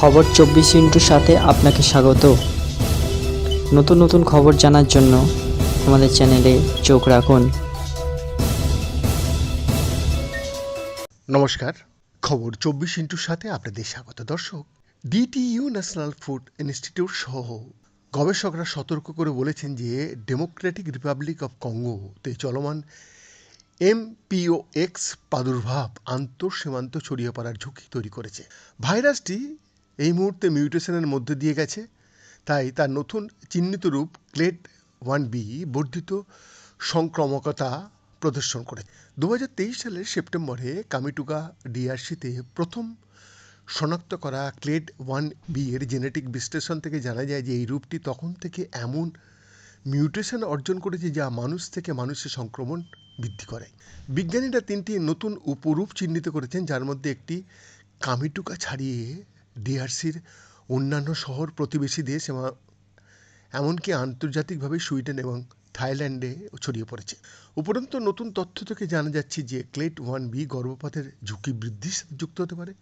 খবর চব্বিশ ইন্টুর সাথে আপনাকে স্বাগত। নতুন নতুন খবর জানার জন্য আমাদের চ্যানেলে চোখ রাখুন। নমস্কার, খবর চব্বিশ ইন্টুর সাথে আপনাদের স্বাগত দর্শক। ডিটিইউ ন্যাশনাল ফুড ইনস্টিটিউট সহ গবেষকরা সতর্ক করে বলেছেন যে ডেমোক্রেটিক রিপাবলিক অফ কঙ্গোতে চলমান এমপিও এক্স প্রাদুর্ভাব আন্তঃসীমান্ত ছড়িয়ে পড়ার ঝুঁকি তৈরি করেছে। ভাইরাসটি এই মুহূর্তে মিউটেশনের মধ্যে দিয়ে গেছে। তাই তার নতুন চিহ্নিত রূপ ক্লেড ওয়ান বি বর্ধিত সংক্রামকতা প্রদর্শন করে। দু হাজার তেইশ সালের সেপ্টেম্বরে কামিটুগা ডিআরসিতে প্রথম শনাক্ত করা ক্লেড ওয়ান বি এর জেনেটিক বিশ্লেষণ থেকে জানা যায় যে এই রূপটি তখন থেকে এমন মিউটেশন অর্জন করেছে যা মানুষ থেকে মানুষের সংক্রমণ বৃদ্ধি করে। বিজ্ঞানীরা তিনটি নতুন উপরূপ চিহ্নিত করেছেন, যার মধ্যে একটি কামিটুকা ছাড়িয়ে ডিআরসির অন্যান্য শহর প্রতিবেশী দেশ এবং এমনকি আন্তর্জাতিকভাবে সুইডেন এবং থাইল্যান্ডে ছড়িয়ে পড়েছে। উপরন্তু নতুন তথ্য থেকে জানা যাচ্ছে যে ক্লেট ওয়ান বি গর্ভপাতের ঝুঁকি বৃদ্ধির সাথে যুক্ত হতে পারে।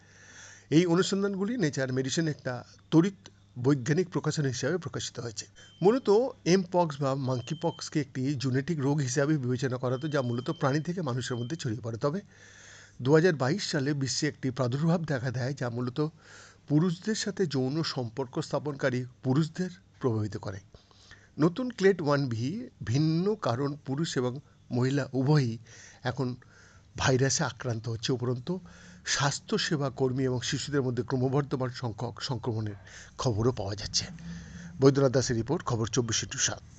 এই অনুসন্ধানগুলি নেচার মেডিসিন একটা তড়িৎ বৈজ্ঞানিক প্রকাশন হিসাবে প্রকাশিত হয়েছে। মূলত এম পক্স বা মাঙ্কি পক্সকে একটি জেনেটিক রোগ হিসাবে বিবেচনা করা হতো যা মূলত প্রাণী থেকে মানুষের মধ্যে ছড়িয়ে পড়ে। তবে দু হাজার বাইশ সালে বিশ্বে একটি প্রাদুর্ভাব দেখা দেয় যা মূলত পুরুষদের সাথে যৌন সম্পর্ক স্থাপনকারী পুরুষদের প্রভাবিত করে। নতুন ক্লেট ওয়ান ভি ভিন্ন কারণ পুরুষ এবং মহিলা উভয়ই এখন ভাইরাসে আক্রান্ত হচ্ছে উপরন্তু স্বাস্থ্যসেবা কর্মী এবং শিশুদের মধ্যে ক্রমবর্ধমান সংখ্যক সংক্রমণের খবরও পাওয়া যাচ্ছে। বৈদ্যনাথ দাসের রিপোর্ট, খবর চব্বিশ ইন্টু সাত।